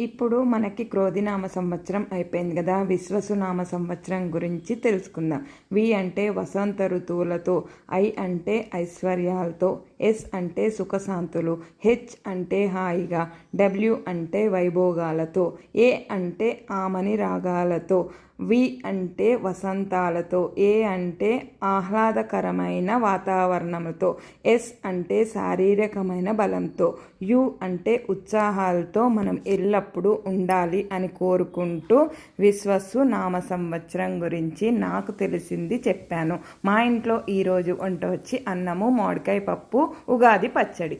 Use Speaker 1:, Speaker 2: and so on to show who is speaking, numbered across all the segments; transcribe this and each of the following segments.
Speaker 1: ఇప్పుడు మనకి క్రోధినామ సంవత్సరం అయిపోయింది కదా. విశ్వసునామ సంవత్సరం గురించి తెలుసుకుందాం. వి అంటే వసంత ఋతువులతో ఐ అంటే ఐశ్వర్యాలతో ఎస్ అంటే సుఖశాంతులు హెచ్ అంటే హాయిగా డబ్ల్యూ అంటే వైభోగాలతో ఏ అంటే ఆమని రాగాలతో వి అంటే వసంతాలతో ఏ అంటే ఆహ్లాదకరమైన వాతావరణంతో ఎస్ అంటే శారీరకమైన బలంతో యు అంటే ఉత్సాహాలతో మనం ఎల్లప్పుడూ ఉండాలి అని కోరుకుంటూ విశ్వస్సు నామ సంవత్సరం గురించి నాకు తెలిసింది చెప్పాను. మా ఇంట్లో ఈరోజు వంట వచ్చి అన్నము మామిడికాయ పప్పు ఉగాది పచ్చడి.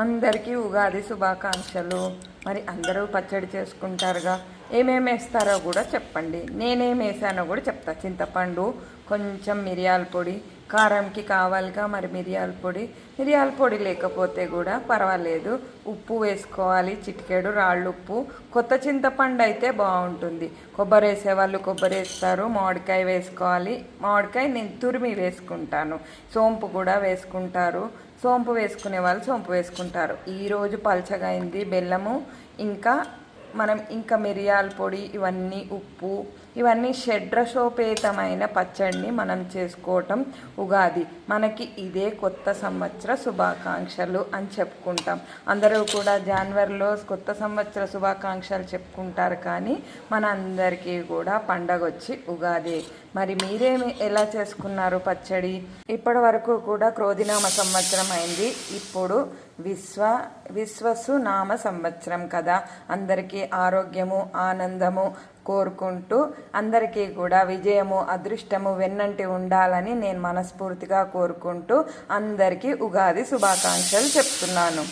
Speaker 1: అందరికీ ఉగాది శుభాకాంక్షలు. మరి అందరూ పచ్చడి చేసుకుంటారుగా. ఏమేమి వేస్తారో కూడా చెప్పండి. నేనేం వేసానో కూడా చెప్తా. చింతపండు కొంచెం మిరియాల పొడి కారంకి కావాలిగా మరి మిరియాల పొడి. మిరియాల పొడి లేకపోతే కూడా పర్వాలేదు. ఉప్పు వేసుకోవాలి చిటికెడు రాళ్ళు ఉప్పు. కొత్త చింతపండు అయితే బాగుంటుంది. కొబ్బరి వేసేవాళ్ళు కొబ్బరి వేస్తారు. మామిడికాయ వేసుకోవాలి. మామిడికాయ నేను తురిమి వేసుకుంటాను. సోంపు కూడా వేసుకుంటారు. సోంపు వేసుకునే వాళ్ళు సోంపు వేసుకుంటారు. ఈరోజు పల్చగా అయింది బెల్లము. ఇంకా మనం ఇంకా మిరియాల పొడి ఇవన్నీ ఉప్పు ఇవన్నీ షడ్రసోపేతమైన పచ్చడిని మనం చేసుకోవటం ఉగాది. మనకి ఇదే కొత్త సంవత్సర శుభాకాంక్షలు అని చెప్పుకుంటాం. అందరూ కూడా జనవరిలో కొత్త సంవత్సర శుభాకాంక్షలు చెప్పుకుంటారు కానీ మన అందరికీ కూడా పండగ వచ్చి ఉగాది. మరి మీరేమి ఎలా చేసుకున్నారు పచ్చడి? ఇప్పటి వరకు కూడా క్రోధినామ సంవత్సరం అయింది. ఇప్పుడు విశ్వ విశ్వసు నామ సంవత్సరం కదా. అందరికీ ఆరోగ్యము ఆనందము కోరుకుంటూ అందరికీ కూడా విజయము అదృష్టము వెన్నంటి ఉండాలని నేను మనస్ఫూర్తిగా కోరుకుంటూ అందరికీ ఉగాది శుభాకాంక్షలు చెప్తున్నాను.